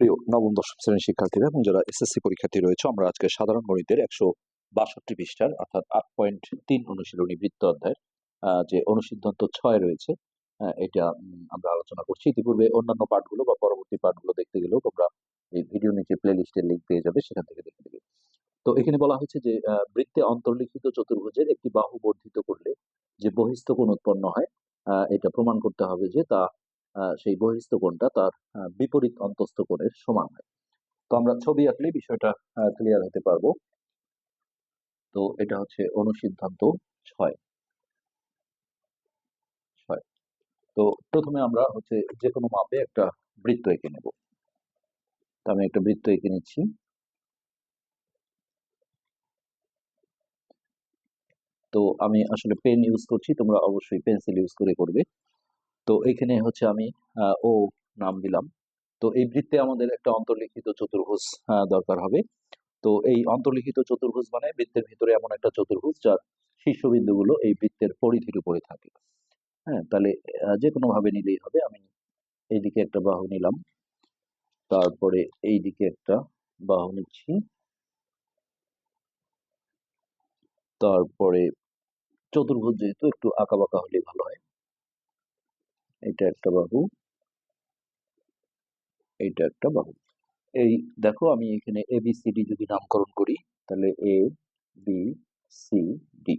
প্রিয় নবম দশম শ্রেণির শিক্ষার্থীরা এবং যারা এসএসসি পরীক্ষার্থী রয়েছে আমরা আজকে সাধারণ গণিতের একশো বাষট্টি পৃষ্ঠার অর্থাৎ আট পয়েন্ট তিন অনুশীলনী বৃত্ত অধ্যায় আহ, যে অনুসিদ্ধান্ত ছয় রয়েছে এটা আমরা আলোচনা করছি। ইতিপূর্বে অন্যান্য পাঠগুলো বা পরবর্তী পাঠগুলো দেখতে গেলেও তোমরা এই ভিডিও নিচে প্লে লিস্টের লিঙ্ক পেয়ে যাবে সেখান থেকে দেখে নেবে। তো এখানে বলা হয়েছে যে বৃত্তে অন্তর্লিখিত চতুর্ভুজের একটি বাহু বর্ধিত করলে যে বহিস্থ কোণ উৎপন্ন হয় এটা প্রমাণ করতে হবে যে তা সেই বহিস্থ কোণটা তার বিপরীত অন্তস্থ কোণের সমান হয়। তো আমরা ছবি আঁকলে বিষয়টা ক্লিয়ার হতে পারব। তো এটা হচ্ছে অনুসিদ্ধান্ত ছয়। ছয়। তো প্রথমে আমরা হচ্ছে যে কোনো মাপে একটা বৃত্ত এঁকে নেব। তো আমি একটা বৃত্ত এঁকে নিচ্ছি। তো আমি আসলে পেন ইউজ করছি, তোমরা অবশ্যই পেন্সিল ইউজ করে করবে। তো এখানে হচ্ছে আমি ও নাম দিলাম। তো এই বৃত্তে আমাদের একটা অন্তর্লিখিত চতুর্ভুজ দরকার হবে। তো এই অন্তর্লিখিত চতুর্ভুজ মানে বৃত্তের ভিতরে এমন একটা চতুর্ভুজ যার শীর্ষবিন্দুগুলো এই বৃত্তের পরিধির উপরে থাকে। হ্যাঁ তাহলে যে কোনো ভাবে নিলেই হবে। আমি এইদিকে একটা বাহু নিলাম। তারপরে এইদিকে একটা বাহু নিচ্ছি। তারপরে চতুর্ভুজ যেহেতু একটু আঁকা বাঁকা হলে ভালো হয়। এটা একটা বাহু। এইটা একটা বাহু। এই দেখো আমি এখানে এ বি সি ডি যদি নামকরণ করি, তাহলে এ বি সি ডি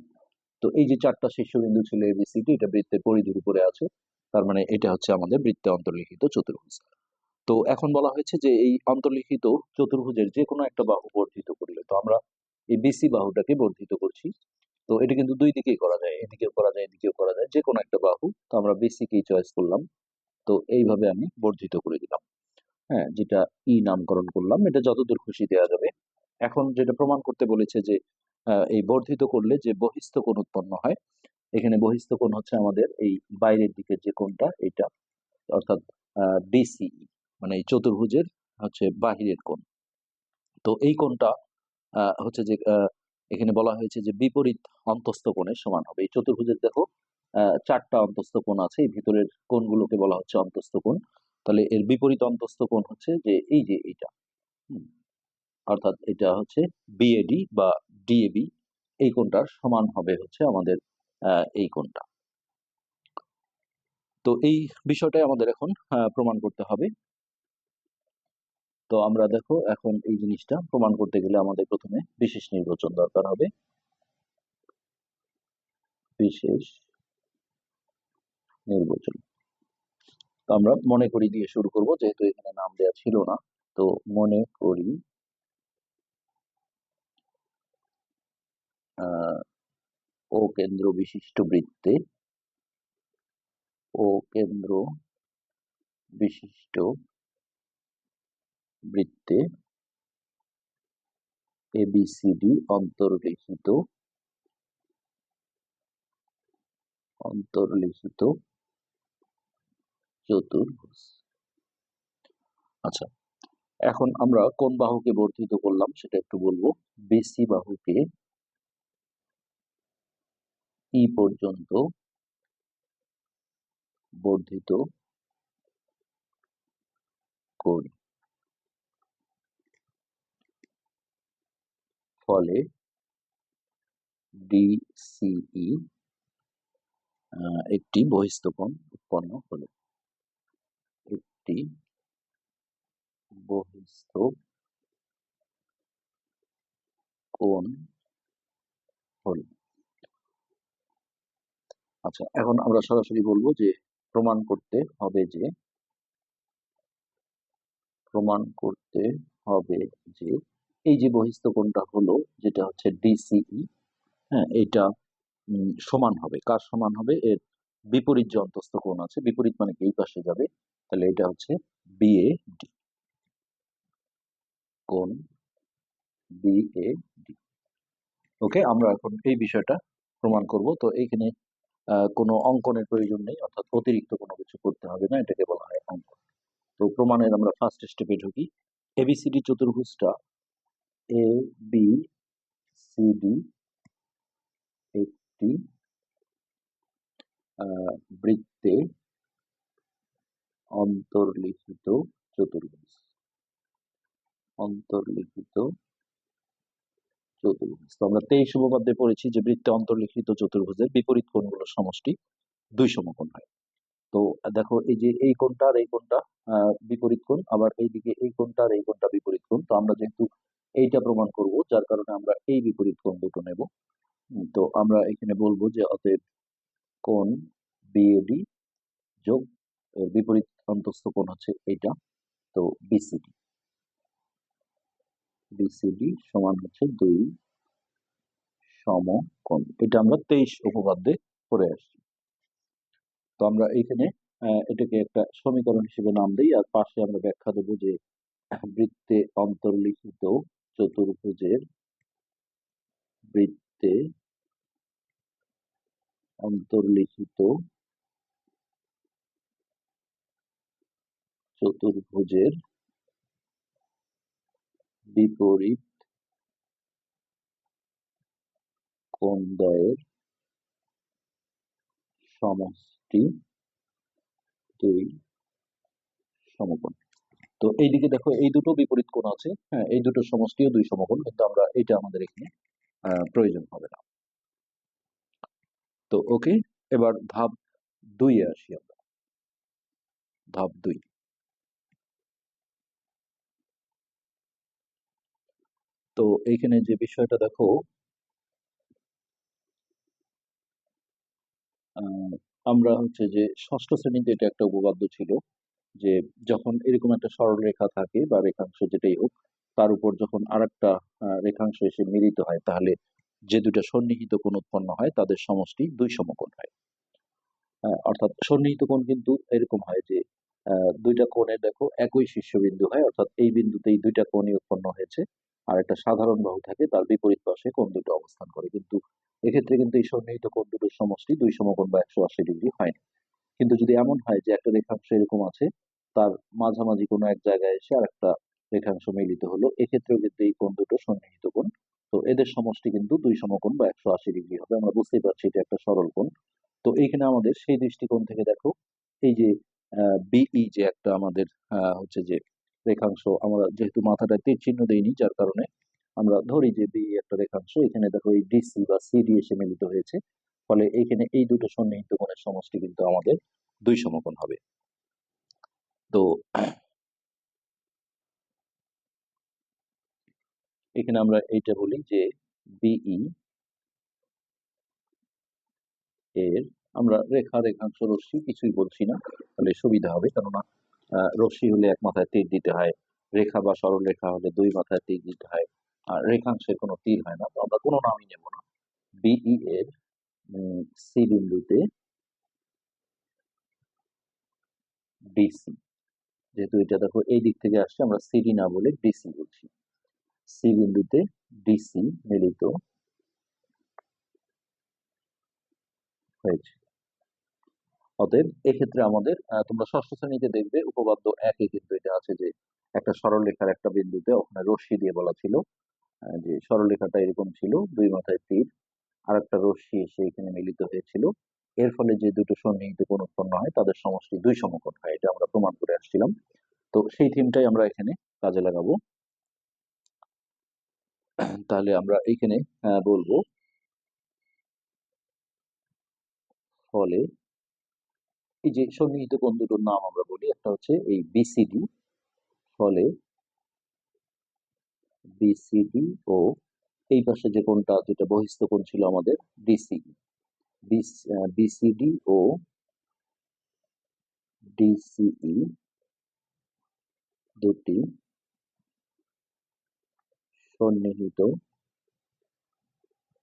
তো এই যে চারটা শীর্ষবিন্দু ছিল এ বি সি ডি এটা বৃত্তের পরিধির উপরে আছে। তার মানে এটা হচ্ছে আমাদের বৃত্তে অন্তর্লিখিত চতুর্ভুজ। তো এখন বলা হয়েছে যে এই অন্তর্লিখিত চতুর্ভুজের যে কোনো একটা বাহু বর্ধিত করলে, তো আমরা এই বিসি বাহুটাকে বর্ধিত করছি। তো এটা কিন্তু দুই দিকেই করা যায়, এদিকেও করা যায়, এদিকেও করা যায় যে কোনো একটা বাহু তো আমরা বিসি কেই চয়েস করলাম। তো এইভাবে আমি বর্ধিত করে দিলাম। হ্যাঁ যেটা ই নামকরণ করলাম, এটা যতদূর খুশি দেওয়া যাবে। এখন যেটা প্রমাণ করতে বলেছে যে এই বর্ধিত করলে যে বহিস্থ কোণ উৎপন্ন হয়, এখানে বহিস্থ কোণ হচ্ছে আমাদের এই বাইরের দিকের যে কোণটা, এটা, অর্থাৎ ডিসিই মানে এই চতুর্ভুজের হচ্ছে বাহিরের কোণ। তো এই কোণটা হচ্ছে যে এখানে বলা হয়েছে যে বিপরীত অন্তস্থ কোণের সমান হবে। এই চতুর্ভুজের দেখো চারটা অন্তস্থ কোণ আছে এই ভিতরের কোণগুলোকে বলা হচ্ছে অন্তস্থ কোণ। তাহলে এর বিপরীত অন্তস্থ কোণ হচ্ছে যে এই যে হুম, অর্থাৎ এটা হচ্ছে বিএডি বা ডিএবি এই কোণটার সমান হবে হচ্ছে আমাদের এই কোণটা। তো এই বিষয়টাই আমাদের এখন প্রমাণ করতে হবে। তো আমরা দেখো এখন এই জিনিসটা প্রমাণ করতে গেলে আমাদের প্রথমে বিশেষ নির্বাচন দরকার হবে। বিশেষ নির্বাচন। তো আমরা মনে করি দিয়ে শুরু করব, যেহেতু এখানে নাম দেওয়া ছিল না, তো মনে করি ও কেন্দ্র বিশিষ্ট বৃত্তে, ও কেন্দ্র বিশিষ্ট বৃত্তে এবিসিডি অন্তর্লিখিত অন্তর্লিখিত চতুর্ভুজ। আচ্ছা এখন আমরা কোন বাহুকে বর্ধিত করলাম সেটা একটু বলব। বেসি বাহুকে ই পর্যন্ত বর্ধিত করি। ফলে ডিসিই একটি বহিস্থ উৎপন্ন হলো। একটি বহিস্থ কোণ হলো। আচ্ছা এখন আমরা সরাসরি বলব যে প্রমাণ করতে হবে যে, প্রমাণ করতে হবে যে এই যে বহিস্থ কোণটা হলো যেটা হচ্ছে ডিসিই হ্যাঁ এটা সমান হবে। কার সমান হবে? এর বিপরীত যে অন্তস্থ কোণ আছে বিপরীত মানে এই পাশে যাবে। তাহলে এটা হচ্ছে বিএডি। কোণ বিএডি। ওকে আমরা এখন এই বিষয়টা প্রমাণ করব। তো এইখানে আহ, কোনো অঙ্কনের প্রয়োজন নেই অর্থাৎ অতিরিক্ত কোনো কিছু করতে হবে না এটাকে বলা হয় অঙ্কন। তো প্রমাণের আমরা ফার্স্ট স্টেপে ঢুকি। এবিসিডি চতুর্ভুজটা এ বি সিডি একটি আহ, বৃত্তে অন্তর্লিখিত চতুর্ভুজ। অন্তর্লিখিত চতুর্ভুজ। তো আমরা তেইশ উপপাদ্যে পড়েছি যে বৃত্তে অন্তর্লিখিত চতুর্ভুজের বিপরীত কোণগুলোর সমষ্টি দুই সমকোণ হয়। তো দেখো এই যে এই কোণটা আর এই কোণটা বিপরীত কোণ আবার এইদিকে এই কোণটা আর এই কোণটা বিপরীত কোণ। তো আমরা যেহেতু এইটা প্রমাণ করব যার কারণে আমরা এই বিপরীত কোণ দুটো নেব। তো আমরা এখানে বলব যে অতএব কোণ বিএডি যোগ এর বিপরীত অন্তস্থ কোণ হচ্ছে এইটা তো বিসিডি বিসিডি সমান হচ্ছে দুই সম সমকোণ। এটা আমরা তেইশ উপপাদ্যে পড়ে আসছি। তো আমরা এইখানে আহ, এটাকে একটা সমীকরণ হিসেবে নাম দিই আর পাশে আমরা ব্যাখ্যা দেবো যে বৃত্তে অন্তর্লিখিত চতুর্ভুজের বৃত্তে অন্তর্লিখিত চতুর্ভুজের বিপরীত কোণদ্বয়ের সমষ্টি দুই সমকোণ। তো এইদিকে দেখো, এই দুটো বিপরীত কোণ আছে হ্যাঁ এই দুটো সমষ্টিও দুই সমকোণ, কিন্তু আমরা এটা আমাদের এখানে প্রয়োজন হবে না। তো ওকে, এবার ধাপ দুইয়ে আসি আমরা। ধাপ দুই। তো এইখানে যে বিষয়টা দেখো আমরা হচ্ছে যে ষষ্ঠ শ্রেণীতে এটা একটা উপপাদ্য ছিল। যে যখন এরকম একটা সরলরেখা থাকে বা রেখাংশ যেটাই হোক তার উপর যখন আরেকটা আহ, রেখাংশ এসে মিলিত হয় তাহলে যে দুটো সন্নিহিত কোণ উৎপন্ন হয় তাদের সমষ্টি দুই সমকোণ হয়। অর্থাৎ সন্নিহিত কোণ কিন্তু এরকম হয় যে দুইটা কোণে দেখো একই শীর্ষবিন্দু হয় অর্থাৎ এই বিন্দুতেই দুইটা কোণই উৎপন্ন হয়েছে আর একটা সাধারণ বাহু থাকে তার বিপরীত পাশে কোণ দুটো অবস্থান করে। কিন্তু এক্ষেত্রে কিন্তু এই সন্নিহিত কোণ দুটোর সমষ্টি দুই সমকোণ বা একশো আশি ডিগ্রি হয় না। কিন্তু যদি এমন হয় যে একটা রেখাংশ এরকম আছে, তার মাঝামাঝি কোনো এক জায়গায় এসে আর একটা রেখাংশ মিলিত হলো, এক্ষেত্রেও কিন্তু এই কোণ দুটো সন্নিহিত কোণ। তো এদের সমষ্টি কিন্তু দুই সমকোণ বা একশো আশি ডিগ্রি হবে, আমরা বুঝতেই পারছি এটা একটা সরল কোণ। তো এইখানে আমাদের সেই দৃষ্টিকোণ থেকে দেখো, এই যে বিই যে একটা আমাদের হচ্ছে যে রেখাংশ, আমরা যেহেতু মাথাটা তীর চিহ্ন দেইনি, যার কারণে আমরা ধরি যে বি একটা রেখাংশ, এখানে দেখো এই ডিসি বা সিডি এসে মিলিত হয়েছে। ফলে এইখানে এই দুটো সন্নিহিত কোণের সমষ্টি কিন্তু আমাদের দুই সমকোণ হবে। তো এখানে আমরা এইটা বলি যে বিই এর আমরা রেখা, রেখাংশ, রশ্মি কিছুই বলছি না, তাহলে সুবিধা হবে। কেননা রশ্মি হলে এক মাথায় তীর দিতে হয়, রেখা বা সরল রেখা হলে দুই মাথায় তীর দিতে হয়, আর রেখাংশের কোনো তীর হয় না। তো আমরা কোনো নামই নেব না। বিই এর সি বিন্দুতে ডিসি। যেহেতু এটা দেখো এই দিক থেকে আসছে, আমরা সিডি না বলে ডিসি বলছি। সি বিন্দুতে ডিসি মিলিত হয়েছে। অতএব এক্ষেত্রে আমাদের তোমরা ষষ্ঠ শ্রেণীতে দেখবে উপপাদ্য একে কিন্তু এটা আছে যে একটা সরলরেখার একটা বিন্দুতে ওখানে রশ্মি দিয়ে বলা ছিল যে সরলরেখাটা এরকম ছিল, দুই মাথায় তীর আর একটা রশ্মি এসে এখানে মিলিত হয়েছিল। এর ফলে যে দুটো সন্নিহিত কোণ উৎপন্ন হয় তাদের সমষ্টি দুই সমকোণ হয় এটা আমরা প্রমাণ করে আসছিলাম। তো সেই থিমটাই আমরা এখানে কাজে লাগাবো। তাহলে আমরা এইখানে আহ, বলব। ফলে এই যে সন্নিহিত কোণ দুটোর নাম আমরা বলি একটা হচ্ছে এই বিসিডি ফলে বিসিডি ও এই পাশে যে কোণটা, যেটা বহিস্থ কোণ ছিল আমাদের ডিসিই বিসিডি ও ডিসিই দুটি সন্নিহিত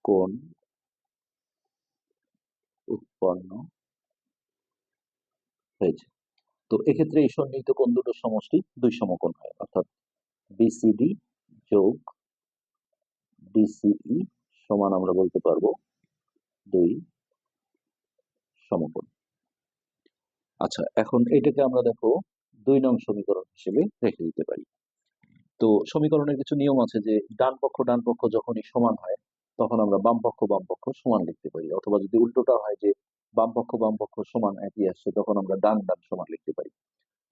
কোণ উৎপন্ন হয়েছে। তো এক্ষেত্রে এই সন্নিহিত কোণ দুটোর সমষ্টি দুই সমকোণ হয়, অর্থাৎ বিসিডি যোগ ডিসিই সমান আমরা বলতে পারব দুই সমকোণ। আচ্ছা এখন এটাকে আমরা দেখো দুই নং সমীকরণ হিসেবে রেখে দিতে পারি। তো সমীকরণের কিছু নিয়ম আছে যে ডান পক্ষ ডান পক্ষ যখনই সমান হয়, তখন আমরা বাম পক্ষ বাম পক্ষ সমান লিখতে পারি। অথবা যদি উল্টোটা হয় যে বাম পক্ষ বাম পক্ষ সমান একই আসছে, তখন আমরা ডান ডান সমান লিখতে পারি।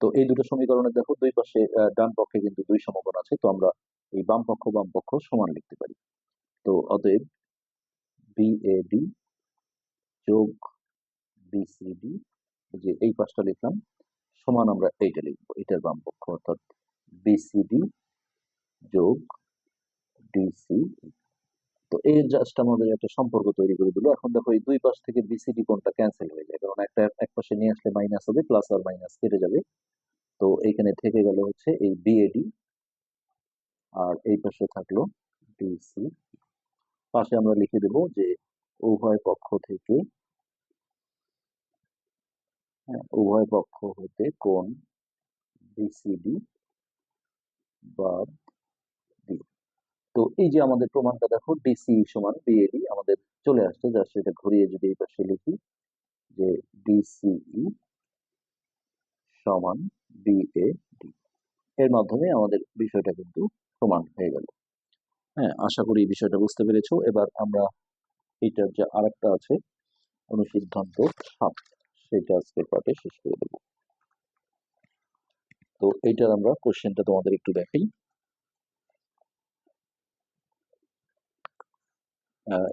তো এই দুটো সমীকরণে দেখো দুই পাশে ডান পক্ষে কিন্তু দুই সমকোণ আছে, তো আমরা এই বাম পক্ষ বাম পক্ষ সমান লিখতে পারি। তো অতএব বিএডি যোগ বিসিডি যে এই পাশটা লিখলাম, সমান আমরা এইটা লিখব, এটার বাম পক্ষ, অর্থাৎ বিসিডি যোগ ডিসি তো এই জাস্ট আমাদের একটা সম্পর্ক তৈরি করে দিল। এখন দেখো এই দুই পাশ থেকে বিসিডি কোনটা ক্যান্সেল হয়ে যায়, কারণ একটা, এক পাশে নিয়ে আসলে মাইনাস হবে প্লাস আর মাইনাস কেটে যাবে। তো এইখানে থেকে গেল হচ্ছে এই বিএডি আর এই পাশে থাকল ডিসি পাশে আমরা লিখে দেব যে উভয় পক্ষ থেকে হ্যাঁ, উভয় পক্ষ হতে কোণ বিসিডি বাদ তো এই যে আমাদের প্রমাণটা দেখো ডিসি সমান বিএডি আমাদের চলে আসছে জাস্ট সেটা ঘুরিয়ে যদি এই পাশে লিখি যে ডিসিই সমান বিএডি। এর মাধ্যমে আমাদের বিষয়টা কিন্তু প্রমাণ হয়ে গেল। হ্যাঁ আশা করি এই বিষয়টা বুঝতে পেরেছ। এবার আমরা এইটার যে আরেকটা আছে, অনুসিদ্ধান্ত সাত, সেটা আজকের পাঠে শেষ করে দেব। তো এইটার আমরা কোশ্চেনটা তোমাদের একটু দেখাই।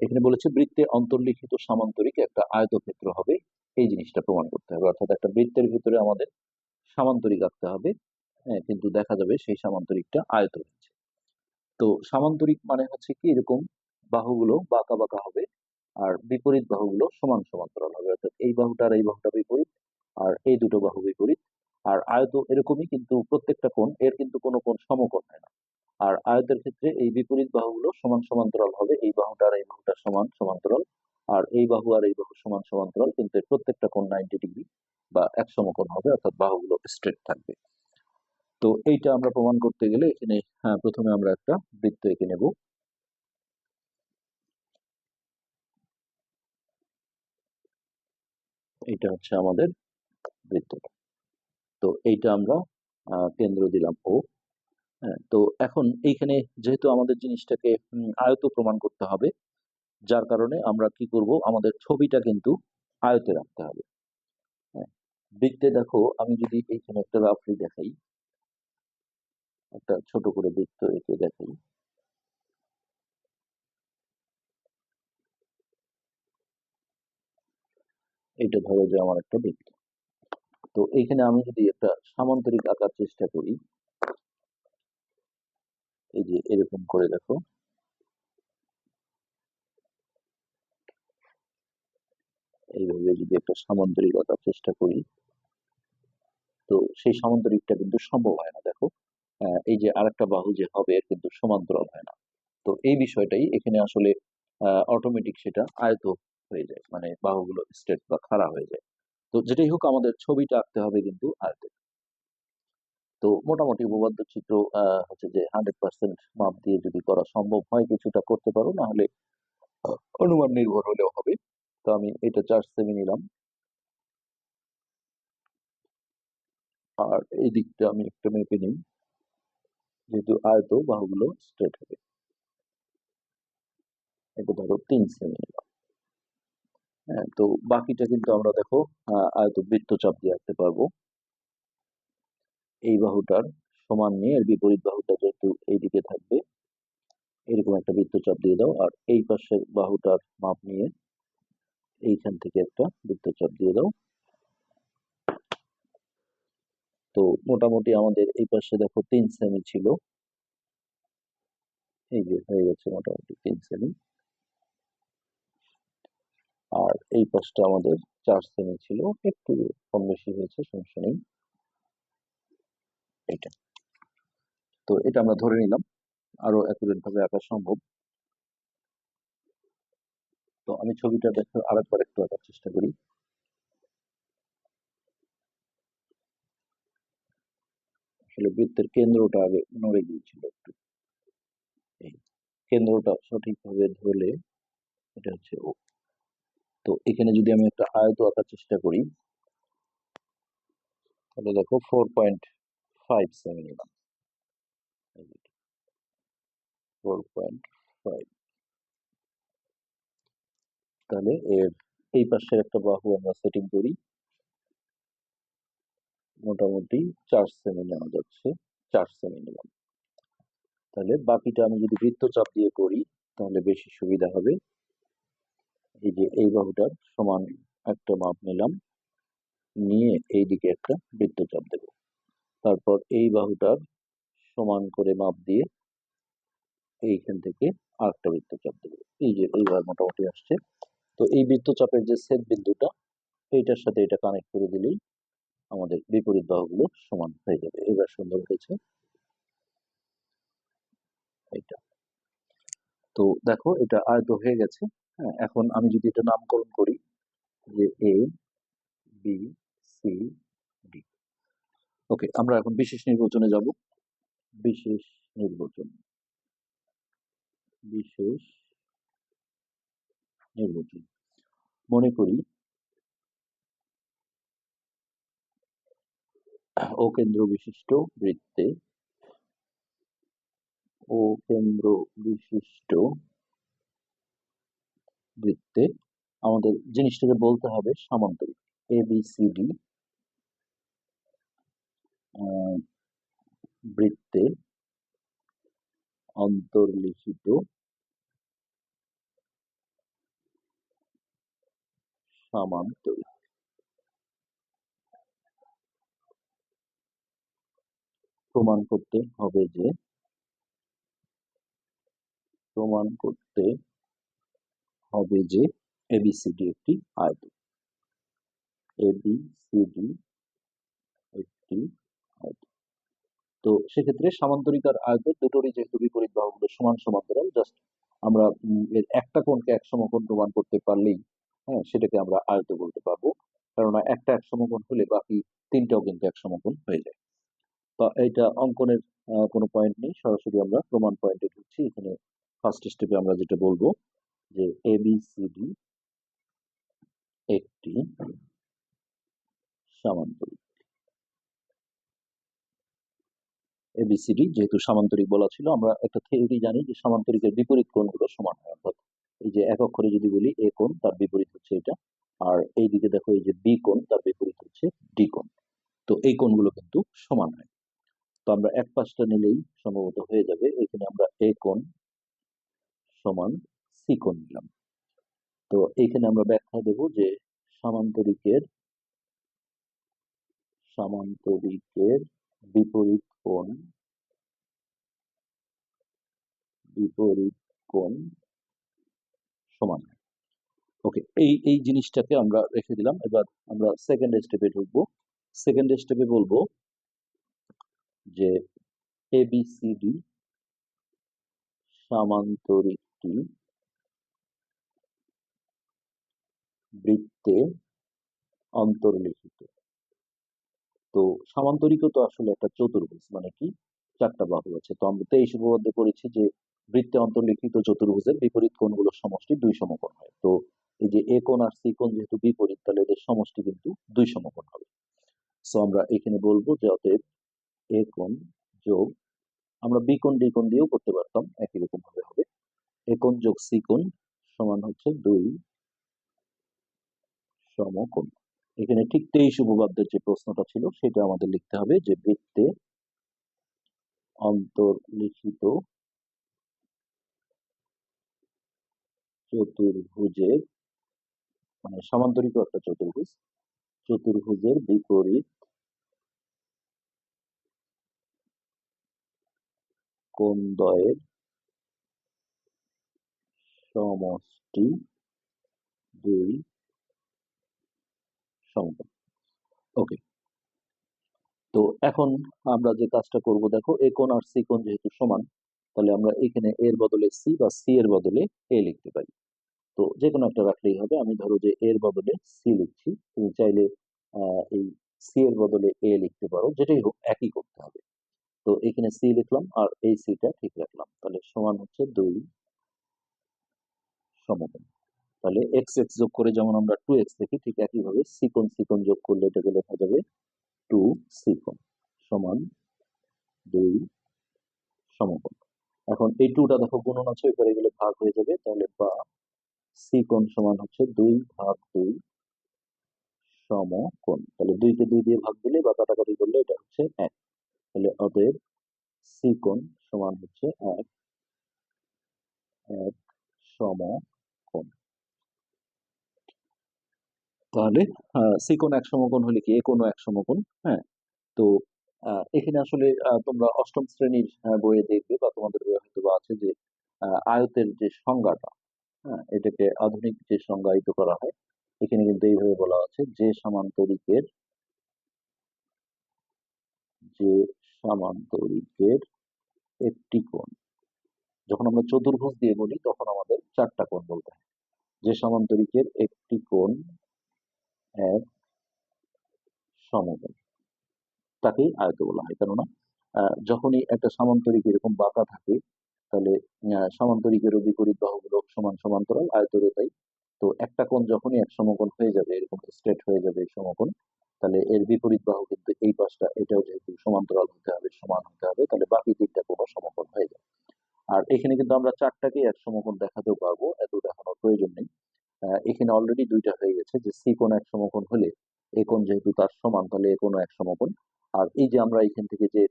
এখানে বলেছে, বৃত্তে অন্তর্লিখিত সামান্তরিক একটা আয়তক্ষেত্র হবে। এই জিনিসটা প্রমাণ করতে হবে। অর্থাৎ একটা বৃত্তের ভিতরে আমাদের সামান্তরিক আঁকতে হবে। হ্যাঁ কিন্তু দেখা যাবে সেই সামান্তরিকটা আয়ত তো সামান্তরিক মানে হচ্ছে কি এরকম বাহুগুলো বাঁকা বাঁকা হবে আর বিপরীত বাহুগুলো সমান সমান্তরাল হবে। অর্থাৎ এই বাহুটা আর এই বাহুটা বিপরীত আর এই দুটো বাহু বিপরীত। আর আয়ত এরকমই কিন্তু প্রত্যেকটা কোণ, এর কিন্তু কোনো কোণ সমকোণ হয় না। আর আয়তের ক্ষেত্রে এই বিপরীত বাহুগুলো সমান সমান্তরাল হবে। এই বাহুটা আর এই বাহুটা সমান সমান্তরাল আর এই বাহু আর এই বাহু সমান সমান্তরাল, কিন্তু প্রত্যেকটা কোণ নাইনটি ডিগ্রি বা এক সমকোণ হবে, অর্থাৎ বাহুগুলো স্ট্রেট থাকবে। তো এইটা আমরা প্রমাণ করতে গেলে এখানে হ্যাঁ, প্রথমে আমরা একটা বৃত্ত এঁকে নেব। এটা হচ্ছে আমাদের বৃত্তটা তো এইটা আমরা কেন্দ্র দিলাম ও হ্যাঁ তো এখন এইখানে যেহেতু আমাদের জিনিসটাকে আয়ত প্রমাণ করতে হবে যার কারণে আমরা কি করব আমাদের ছবিটা কিন্তু আয়তে রাখতে হবে। হ্যাঁ বৃত্তে দেখো আমি যদি এইখানে একটা রাফলি দেখাই। একটা ছোট করে বৃত্ত এঁকে দেখাই এইটা ধরো যে আমার একটা বৃত্ত তো এইখানে আমি যদি একটা সামান্তরিক আঁকার চেষ্টা করি, এই যে এরকম করে দেখো। এইভাবে যদি একটা সামান্তরিক আঁকার চেষ্টা করি, তো সেই সামান্তরিকটা কিন্তু সম্ভব হয় না, দেখো। এই যে আরেকটা বাহু যে হবে, এর কিন্তু সমান্তরাল হয় না। তো এই বিষয়টাই এখানে আসলে অটোমেটিক সেটা আয়ত হয়ে যায় মানে বাহুগুলো স্ট্রেট বা খাড়া হয়ে যায়। তো যেটাই হোক, আমাদের ছবিটা আঁকতে হবে কিন্তু আয়তে। তো মোটামুটি উপপাদ্য চিত্র হচ্ছে যে হান্ড্রেড পার্সেন্ট মাপ দিয়ে যদি করা সম্ভব হয়, কিছুটা করতে পারো না হলে অনুমান নির্ভর হলেও হবে। তো আমি এটা চার সেমি নিলাম। আর এই দিকটা আমি একটু মেপে নিই। যেহেতু আয়ত বাহুগুলো স্ট্রেট হবে। এটা ধরো তিন সেমি হ্যাঁ তো বাকিটা কিন্তু আমরা দেখো আয়ত বৃত্তচাপ দিয়ে আঁকতে পারব। এই বাহুটার সমান নিয়ে এর বিপরীত বাহুটা যেহেতু এইদিকে থাকবে, এরকম একটা বৃত্তচাপ দিয়ে দাও। আর এই পাশের বাহুটার মাপ নিয়ে এইখান থেকে একটা বৃত্তচাপ দিয়ে দাও। তো মোটামুটি আমাদের এই পাশে দেখো তিন সেমি ছিল। এই যে হয়ে গেছে মোটামুটি তিন সেমি আর এই পাশটা আমাদের চার সেমি ছিল। একটু কম বেশি হয়েছে, সমস্যা নেই। এটা তো এটা আমরা ধরে নিলাম। আরও অ্যাকুরেট ভাবে আঁকা সম্ভব। তো আমি ছবিটা দেখো আরেকবার একটু আঁকার চেষ্টা করি। আসলে বৃত্তের কেন্দ্রটা আগে নড়ে গিয়েছিল একটু। এই কেন্দ্রটা সঠিকভাবে ধরলে এটা হচ্ছে ও। তো এখানে যদি আমি একটা আয়ত আঁকার চেষ্টা করি, তাহলে দেখো ফোর পয়েন্ট ফাইভ সেমি নিলাম ফোর পয়েন্ট ফাইভ তাহলে এর এই পাশের একটা বাহু আমরা সেটিং করি। মোটামুটি চার সেমি নেওয়া যাচ্ছে, চার সেমি নিলাম। তাহলে বাকিটা আমি যদি বৃত্তচাপ দিয়ে করি, তাহলে বেশি সুবিধা হবে। এই যে এই বাহুটার সমান একটা মাপ নিলাম, নিয়ে এইদিকে একটা বৃত্তচাপ দেব। তারপর এই বাহুটার সমান করে মাপ দিয়ে এইখান থেকে আরেকটা বৃত্তচাপ দেবো। এই যে এইবার মোটামুটি আসছে। তো এই বৃত্তচাপের যে ছেদ বিন্দুটা, এইটার সাথে এটা কানেক্ট করে দিলেই আমাদের বিপরীত বাহুগুলো সমান হয়ে যাবে। এবার সুন্দর হয়েছে। এটা তো দেখো, এটা আয়ত হয়ে গেছে। হ্যাঁ এখন আমি যদি এটা নামকরণ করি, যে A B C D okay, আমরা এখন বিশেষ নির্বাচনে যাব। বিশেষ নির্বাচন। বিশেষ নির্বাচন। মনে করি ও কেন্দ্র বিশিষ্ট বৃত্তে। ও কেন্দ্র বিশিষ্ট বৃত্তে আমাদের জিনিসটাকে বলতে হবে সামান্তরিক এ বি সি ডি বৃত্তে অন্তর্লিখিত সামান্তরিক। প্রমাণ করতে হবে যে প্রমাণ করতে হবে যে এবিসিডি একটি আয়ত এবিসিডি একটি আয়ত তো সেক্ষেত্রে সামান্তরিক আর আয়ত দুটোরই যেহেতু বিপরীত বাহুগুলো সমান সমান্তরাল জাস্ট আমরা এর একটা কোণকে এক সমকোণ প্রমাণ করতে পারলেই হ্যাঁ সেটাকে আমরা আয়ত বলতে পারব। কেননা একটা এক সমকোণ হলে বাকি তিনটাও কিন্তু এক সমকোণ হয়ে যায়। তো এটা অঙ্কনের কোনো পয়েন্ট নেই। সরাসরি আমরা প্রমাণ পয়েন্টে ঢুকছি। এখানে ফার্স্ট স্টেপে আমরা যেটা বলব যে এবিসিডি একটি সামান্তরিক। এবিসিডি যেহেতু সামান্তরিক বলা ছিল, আমরা একটা থিওরি জানি যে সামান্তরিকের বিপরীত কোণগুলো সমান হয় অর্থাৎ এই যে এক অক্ষরে যদি বলি এ কোণ, তার বিপরীত হচ্ছে এটা। আর এই দিকে দেখো এই যে বি কোণ, তার বিপরীত হচ্ছে ডি কোণ। তো এই কোণগুলো কিন্তু সমান হয়। তো আমরা এক পাশটা নিলেই সম্ভবত হয়ে যাবে। এখানে আমরা এ কোণ সমান সি কোণ নিলাম। তো এইখানে আমরা ব্যাখ্যা দেব যে সামান্তরিকের সামান্তরিকের বিপরীত কোণ বিপরীত কোণ সমান। ওকে, এই এই জিনিসটাকে আমরা রেখে দিলাম। এবার আমরা সেকেন্ড স্টেপে ঢুকবো। সেকেন্ড স্টেপে বলব যে এবিসিডি সামান্তরিকটি বৃত্তে অন্তর্লিখিত তো সামান্তরিকও তো আসলে একটা চতুর্ভুজ মানে কি? চারটা বাহু আছে। তো আমরা তেইশ উপপাদ্যে করেছি যে বৃত্তে অন্তর্লিখিত চতুর্ভুজের বিপরীত কোণগুলোর সমষ্টি দুই সমকোণ হয়। তো এই যে এ কোণ আর সি কোণ যেহেতু বিপরীত, তাহলে এদের সমষ্টি কিন্তু দুই সমকোণ হবে। সো আমরা এখানে বলব যে অতএব এ কোণ যোগ আমরা বি কোণ ডি কোণ দিয়েও করতে পারতাম, একই রকম ভাবে হবে। এ কোণ যোগ সি কোণ সমান হচ্ছে দুই সমকোণ। এখানে ঠিক তেইশ উপপাদ্যের যে প্রশ্নটা ছিল, সেটা আমাদের লিখতে হবে যে বৃত্তে অন্তর্লিখিত চতুর্ভুজের মানে সামান্তরিক একটা চতুর্ভুজ, চতুর্ভুজের বিপরীত কোণদ্বয়ের সমষ্টি দুই সমকোণ ওকে তো এখন আমরা যে কাজটা করব, দেখো এ কোণ আর সি কোণ যেহেতু সমান, তাহলে আমরা এখানে এর বদলে সি বা সি এর বদলে এ লিখতে পারি। তো যে কোনো একটা রাখলেই হবে। আমি ধরো যে এর বদলে সি লিখছি। তুমি চাইলে এই সি এর বদলে এ লিখতে পারো। যেটাই হোক, একই করতে হবে। তো এখানে সি লিখলাম আর এই সিটা ঠিক রাখলাম। তাহলে সমান হচ্ছে দুই সমকোণ তাহলে এক্স এক্স যোগ করে যেমন আমরা টু এক্স লিখি ঠিক একইভাবে সিকোণ সিকোণ যোগ করলে এটাকে লেখা যাবে টু সিকোণ সমান দুই সমকোণ এখন এই টুটা দেখো গুণন আছে এবারে গেলে ভাগ হয়ে যাবে। তাহলে বা সি কোণ সমান হচ্ছে দুই ভাগ দুই সমকোণ। তাহলে দুইকে দুই দিয়ে ভাগ দিলে বা কাটাকাটি করলে এটা হচ্ছে এক। তাহলে অতএব সি কোণ সমান হচ্ছে এক এক সমকোণ তাহলে সি কোণ এক সমকোণ হলে কি এ কোণও এক সমকোণ হ্যাঁ তো এখানে আসলে তোমরা অষ্টম শ্রেণির বইয়ে দেখবে বা তোমাদের বইয়ে হয়তো আছে যে আয়তের যে সংজ্ঞাটা হ্যাঁ এটাকে আধুনিক যে সংজ্ঞায়িত করা হয়, এখানে কিন্তু এইভাবে বলা আছে যে সমান্তরিকের যে সামান্তরিকের একটি কোণ। যখন আমরা চতুর্ভুজ দিয়ে বলি তখন আমাদের চারটা কোণ বলতে হয়। যে সামান্তরিকের একটি কোণ এক সমকোণ তাকেই আয়ত বলা হয়। কেননা যখনই একটা সামান্তরিক এরকম বাঁকা থাকে তাহলে আহ, সামান্তরিকেরও বিপরীত বাহুগুলো সমান সমান্তরাল আয়তেরও তাই তো একটা কোণ যখনই এক সমকোণ হয়ে যাবে এরকম স্ট্রেট হয়ে যাবে এই সমকোণ তাহলে এর বিপরীত বাহু কিন্তু এই পাশটা, এটাও যেহেতু সমান্তরাল হতে হবে, সমান হতে হবে, তাহলে বাকি তিনটা কোণও সমকোণ হয়ে যাবে। আর এখানে কিন্তু আমরা চারটাকে এক সমকোণ দেখাতেও পারব, এত দেখানোর প্রয়োজন নেই। এখানে অলরেডি দুইটা হয়ে গেছে, যে সি কোণ এক সমকোণ হলে এ কোণ যেহেতু তার সমান, তাহলে এ কোণও এক সমকোণ। আর এই যে আমরা এখান থেকে যে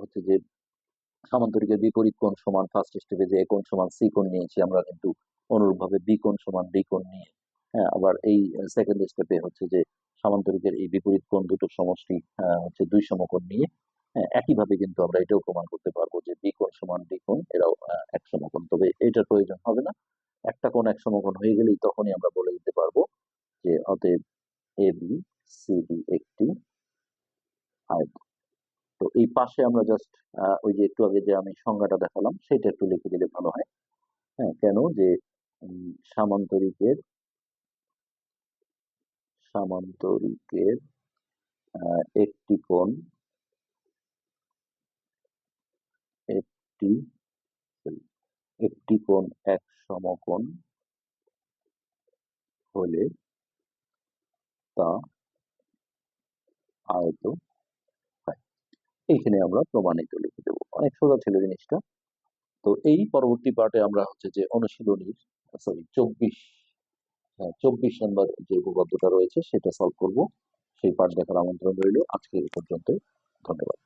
হচ্ছে যে সামান্তরিকের বিপরীত কোণ সমান ফার্স্ট স্টেপে যে এ কোণ সমান সি কোণ নিয়েছি, আমরা কিন্তু অনুরূপভাবে বি কোণ সমান ডি কোণ নিয়ে হ্যাঁ আবার এই সেকেন্ড স্টেপে হচ্ছে যে সামান্তরিকের এই বিপরীত কোণ দুটো সমষ্টি হচ্ছে দুই সমকোণ নিয়ে হ্যাঁ, একইভাবে কিন্তু আমরা এটাও প্রমাণ করতে পারব যে বি কোণ সমান ডি কোণ এরাও এক সমকোণ। তবে এটার প্রয়োজন হবে না। একটা কোণ এক সমকোণ হয়ে গেলেই তখনই আমরা বলে দিতে পারব যে অতএব এ বি সি ডি একটি আয়ত তো এই পাশে আমরা জাস্ট ওই যে একটু আগে যে আমি সংজ্ঞাটা দেখালাম সেটা একটু লিখে দিলে ভালো হয়। হ্যাঁ কেন? যে সামান্তরিকের সামান্তরিকের একটি কোণ, একটি একটি কোণ, এক সমকোণ হলে তা আয়ত হয়। এইখানে আমরা প্রমাণিত লিখে দেবো। অনেক সোজা ছিল জিনিসটা। তো এই পরবর্তী পার্টে আমরা হচ্ছে যে অনুশীলনীর সরি চব্বিশ চব্বিশ নম্বর যে উপপাদ্যটা রয়েছে সেটা সলভ করব। সেই পাঠ দেখার আমন্ত্রণ রইল। আজকে এ পর্যন্ত ধন্যবাদ।